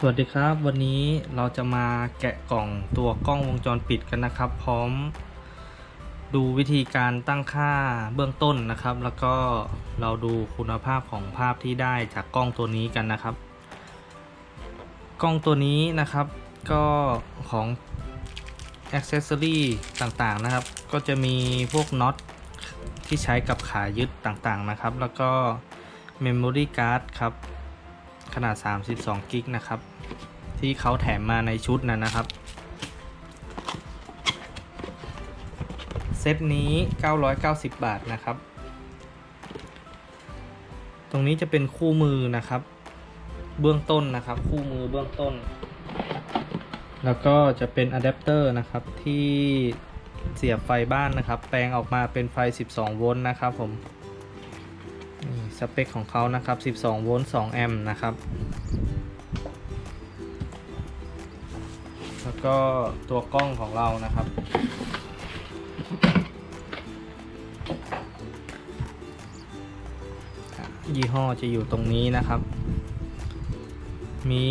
สวัสดีครับ วันนี้เราจะมาแกะกล่องตัวกล้องวงจรปิดกันนะครับ พร้อม ดูวิธีการตั้งค่าเบื้องต้นนะครับ แล้วก็เราดูคุณภาพของภาพที่ได้จากกล้องตัวนี้กันนะครับ กล้องตัวนี้นะครับ ก็ของ Accessory ต่างๆนะครับ ก็จะมีพวกน็อตที่ใช้กับขายึดต่างๆนะครับ แล้วก็ Memory Card ครับ ขนาด 32 กิกนะครับ ที่เขาแถมมาในชุดนั้นนะครับ เซตนี้ 990 บาทนะครับ ตรงนี้จะเป็นคู่มือนะครับ เบื้องต้นนะครับ คู่มือเบื้องต้น แล้วก็จะเป็นอะแดปเตอร์นะครับที่เสียบไฟบ้านนะครับ แปลงออกมาเป็นไฟ 12 โวลต์นะครับผม นี่สเปคของเขานะครับ 12 โวลต์ 2 แอมป์นะครับ แล้วก็ตัวกล้องของเรานะครับ ยี่ห้อจะอยู่ตรงนี้นะครับ มี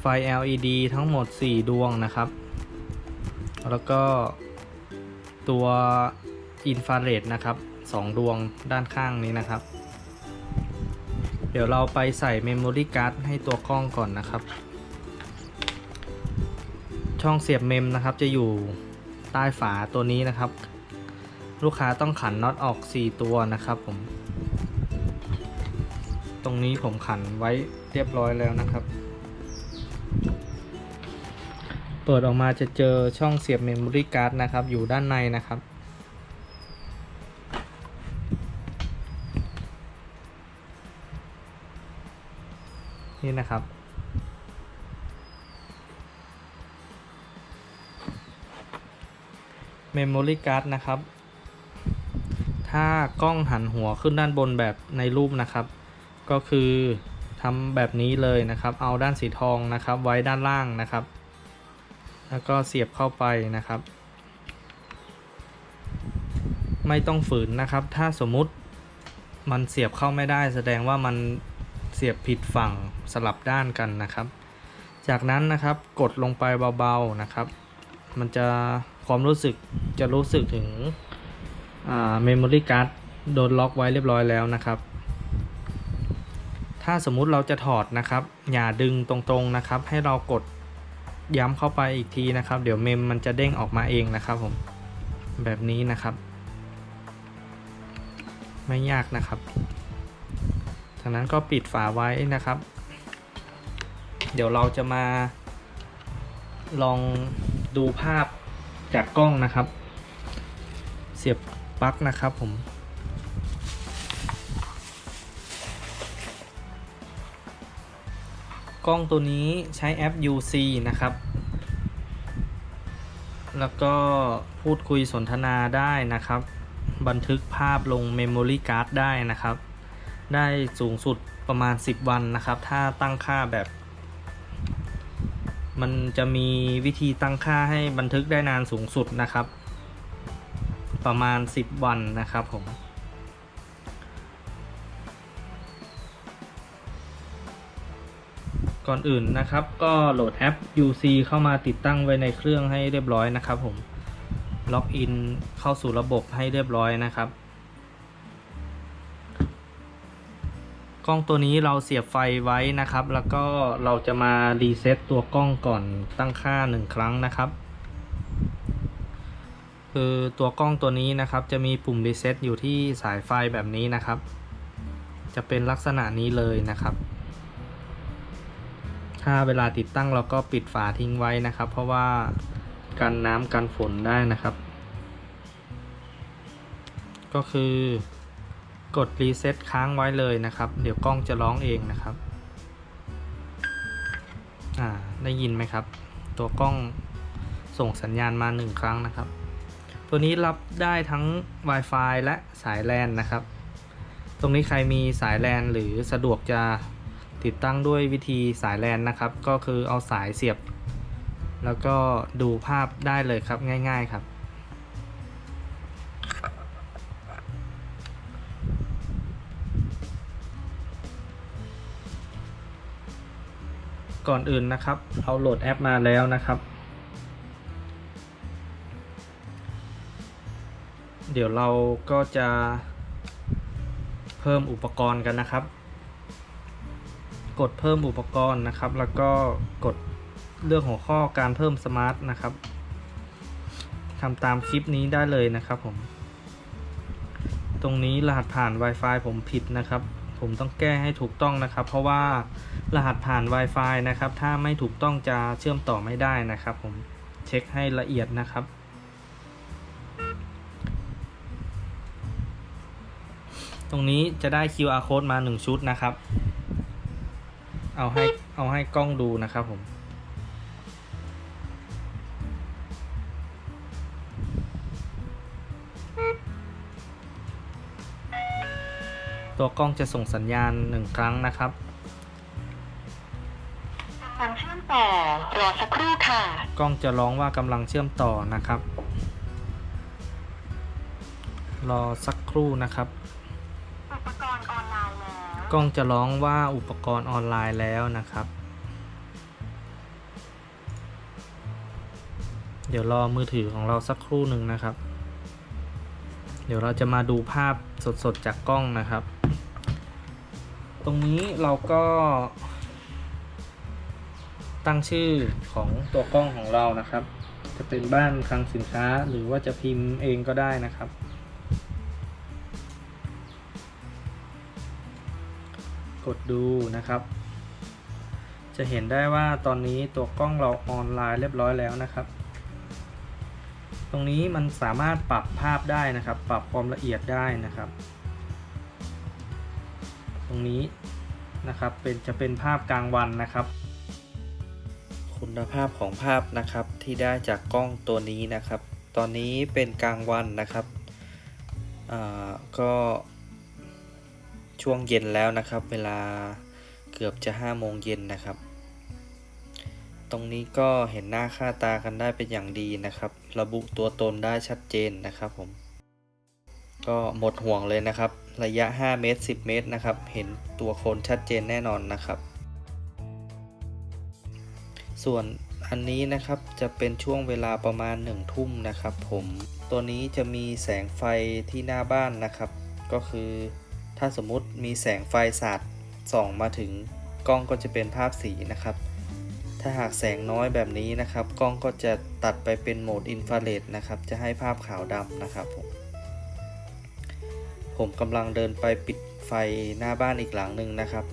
ไฟ LED ทั้งหมด 4 ดวงนะครับ แล้วก็ตัวอินฟราเรดนะครับ 2 ดวงด้านข้างนี้นะครับ เดี๋ยวเราไปใส่เมมโมรี่การ์ดให้ตัวกล้องก่อนนะครับ ช่องเสียบเมมนะครับจะอยู่ใต้ฝาตัวนี้นะครับ ลูกค้าต้องขันน็อตออก 4 ตัวนะครับผม ตรงนี้ผมขันไว้เรียบร้อยแล้วนะครับ เปิดออกมาจะเจอช่องเสียบเมมโมรี่การ์ดนะครับ อยู่ด้านในนะครับ นี่นะครับ Memory Card นะครับ ถ้ากล้องหันหัวขึ้นด้านบนแบบในรูปนะครับ ก็คือทำแบบนี้เลยนะครับ เอาด้านสีทองนะครับ ไว้ด้านล่างนะครับ แล้วก็เสียบเข้าไปนะครับ ไม่ต้องฝืนนะครับ ถ้าสมมุติมันเสียบเข้าไม่ได้แสดงว่ามัน สียบผิดฝั่งสลับด้านกันนะครับ จากนั้นนะครับกดลงไปเบาๆนะครับ มันจะความรู้สึกจะรู้สึกถึงเมมโมรี่การ์ดโดนล็อกไว้เรียบร้อยแล้วนะครับ ถ้าสมมุติเราจะถอดนะครับ อย่าดึงตรงๆนะครับ ให้เรากดย้ำเข้าไปอีกทีนะครับ เดี๋ยวเมมมันจะเด้งออกมาเองนะครับผมแบบนี้นะครับ ไม่ยากนะครับ จากนั้นก็ปิดฝาไว้นะครับ เดี๋ยวเราจะมา ลองดูภาพจากกล้องนะครับ เสียบปลั๊กนะครับผมกล้องตัวนี้ใช้แอป UC นะครับ แล้วก็พูดคุยสนทนาได้นะครับ บันทึกภาพลง Memory Card ได้นะครับ ได้สูงสุดประมาณ 10 วันนะครับ ถ้าตั้งค่าแบบ มันจะมีวิธีตั้งค่าให้บันทึกได้นานสูงสุดนะครับ ประมาณ 10 วันนะครับผมก่อนอื่นนะครับ ก็โหลดแอป UC เข้ามาติดตั้งไว้ในเครื่องให้เรียบร้อยนะครับผมล็อกอินเข้าสู่ระบบให้เรียบร้อยนะครับ กล้องตัวนี้เราเสียบไฟไว้นะครับ แล้วก็เราจะมารีเซ็ตตัวกล้องก่อนตั้งค่าหนึ่งครั้งนะครับ คือตัวกล้องตัวนี้นะครับ จะมีปุ่มรีเซ็ตอยู่ที่สายไฟแบบนี้นะครับ จะเป็นลักษณะนี้เลยนะครับ ถ้าเวลาติดตั้งเราก็ปิดฝาทิ้งไว้นะครับ เพราะว่ากันน้ำกันฝนได้นะครับ ก็คือ กดรีเซ็ตค้างไว้เลยนะครับ เดี๋ยวกล้องจะร้องเองนะครับ อ่า ได้ยินไหมครับ ตัวกล้องส่งสัญญาณมาหนึ่งครั้งนะครับ ตัวนี้รับได้ทั้ง Wi-Fi และสาย LAN นะครับ ตรงนี้ใครมีสาย LAN หรือสะดวกจะติดตั้งด้วยวิธีสาย LAN นะครับ ก็คือเอาสายเสียบ แล้วก็ดูภาพได้เลยครับง่าย ๆครับ ก่อนอื่นนะครับ เราโหลดแอปมาแล้วนะครับ เดี๋ยวเราก็จะเพิ่มอุปกรณ์กันนะครับ กดเพิ่มอุปกรณ์นะครับ แล้วก็กดเลือกหัวข้อการเพิ่มสมาร์ทนะครับทำตามคลิปนี้ได้เลยนะครับผม ตรงนี้รหัสผ่าน Wi-Fi ผมผิดนะครับ ผมต้องแก้ให้ถูกต้องนะครับ เพราะว่ารหัสผ่าน Wi-Fi นะครับ ถ้าไม่ถูกต้องจะเชื่อมต่อไม่ได้นะครับ ผมเช็คให้ละเอียดนะครับ ตรงนี้จะได้ QR code มา 1 ชุดนะครับ เอาให้เอาให้กล้องดูนะครับผม ตัวกล้องจะส่งสัญญาณหนึ่งครั้งนะครับกำลังเชื่อมต่อรอสักครู่ค่ะ กล้องจะร้องว่ากำลังเชื่อมต่อนะครับ รอสักครู่นะครับ อุปกรณ์ออนไลน์แล้วกล้องจะร้องว่าอุปกรณ์ออนไลน์แล้วนะครับ เดี๋ยวรอมือถือของเราสักครู่หนึ่งนะครับ เดี๋ยวเราจะมาดูภาพสดๆจากกล้องนะครับ ตรงนี้เราก็ตั้งชื่อของตัวกล้องของเรานะครับ จะเป็นบ้านคลังสินค้าหรือว่าจะพิมพ์เองก็ได้นะครับ กดดูนะครับ จะเห็นได้ว่าตอนนี้ตัวกล้องเราออนไลน์เรียบร้อยแล้วนะครับ ตรงนี้มันสามารถปรับภาพได้นะครับ ปรับความละเอียดได้นะครับ ตรงนี้นะครับเป็นจะเป็นภาพกลางวันนะครับ คุณภาพของภาพนะครับที่ได้จากกล้องตัวนี้นะครับ ตอนนี้เป็นกลางวันนะครับก็ช่วงเย็นแล้วนะครับ เวลาเกือบจะ5โมงเย็นนะครับ ตรงนี้ก็เห็นหน้าค่าตากันได้เป็นอย่างดีนะครับ ระบุตัวตนได้ชัดเจนนะครับผม ก็หมดห่วงเลยนะครับ ระยะ 5 เมตร 10 เมตรนะครับ เห็นตัวคนชัดเจนแน่นอนนะครับ ส่วนอันนี้นะครับจะเป็นช่วงเวลาประมาณ 1 ทุ่มนะครับ ผมตัวนี้จะมีแสงไฟที่หน้าบ้านนะครับ ก็คือถ้าสมมุติมีแสงไฟสาดส่องมาถึงกล้องก็จะเป็นภาพสีนะครับ ถ้าหากแสงน้อยแบบนี้นะครับ กล้องก็จะตัดไปเป็นโหมดอินฟราเรดนะครับ จะให้ภาพขาวดำนะครับผม ผมกำลังเดินไปปิดไฟหน้าบ้านอีกหลังหนึ่งนะครับ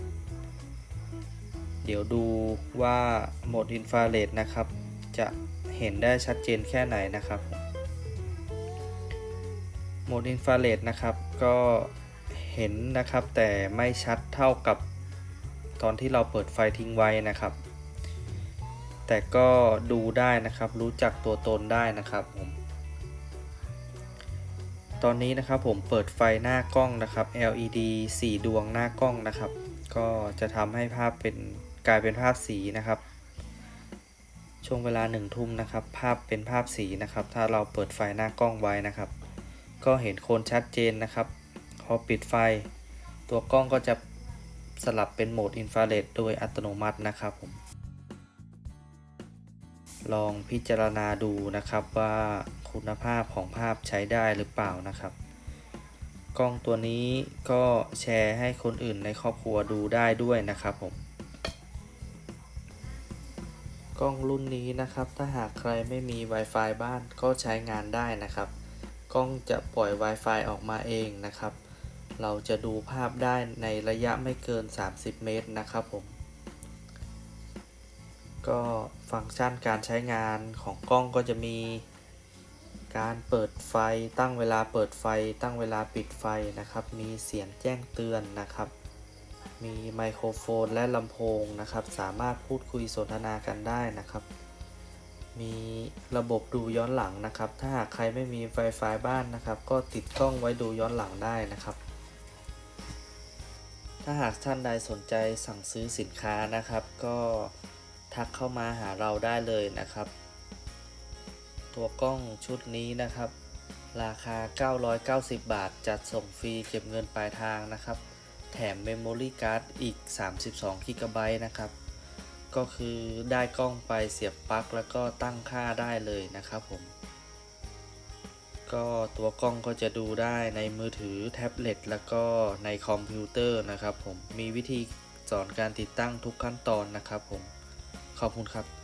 เดี๋ยวดูว่าโหมดอินฟราเรดนะครับ จะเห็นได้ชัดเจนแค่ไหนนะครับ โหมดอินฟราเรดนะครับก็เห็นนะครับแต่ไม่ชัดเท่ากับตอนที่เราเปิดไฟทิ้งไว้นะครับ แต่ก็ดูได้นะครับรู้จักตัวตนได้นะครับผม ตอนนี้นะครับผมเปิดไฟหน้ากล้องนะครับ LED 4 ดวงหน้ากล้องนะครับ ก็จะทำให้ภาพเป็นกลายเป็นภาพสีนะครับ ช่วงเวลาหนึ่งทุ่มนะครับ ภาพเป็นภาพสีนะครับ ถ้าเราเปิดไฟหน้ากล้องไว้นะครับ ก็เห็นโคนชัดเจนนะครับ พอปิดไฟ ตัวกล้องก็จะสลับเป็นโหมดอินฟราเรดโดยอัตโนมัตินะครับผมลองพิจารณาดูนะครับว่า คุณภาพของภาพใช้ได้หรือเปล่านะครับ กล้องตัวนี้ก็แชร์ให้คนอื่นในครอบครัวดูได้ด้วยนะครับผม กล้องรุ่นนี้นะครับ ถ้าหากใครไม่มี Wi-Fi บ้านก็ใช้งานได้นะครับ กล้องจะปล่อย Wi-Fi ออกมาเองนะครับ เราจะดูภาพได้ในระยะไม่เกิน 30 เมตรนะครับผมก็ฟังก์ชันการใช้งานของกล้องก็จะมี การเปิดไฟตั้งเวลาเปิดไฟ ตั้งเวลาปิดไฟนะครับ มีเสียงแจ้งเตือนนะครับ มีไมโครโฟนและลำโพงนะครับ สามารถพูดคุยสนทนากันได้นะครับ มีระบบดูย้อนหลังนะครับ ถ้าหากใครไม่มี Wi-Fi บ้านนะครับ ก็ติดกล้องไว้ดูย้อนหลังได้นะครับ ถ้าหากท่านใดสนใจสั่งซื้อสินค้านะครับ ก็ทักเข้ามาหาเราได้เลยนะครับ ตัวกล้องชุดนี้นะครับ ราคา 990 บาท จัดส่งฟรีเก็บเงินปลายทางนะครับ แถม Memory Card อีก 32 g b นะครับ ก็คือได้กล้องไปเสียบปลั๊กแล้วก็ตั้งค่าได้เลยนะครับผม ก็ตัวกล้องก็จะดูได้ในมือถือแท็บเล็ตแล้วก็ในคอมพิวเตอร์นะครับผม มีวิธีสอนการติดตั้งทุกขั้นตอนนะครับผม ขอบคุณครับ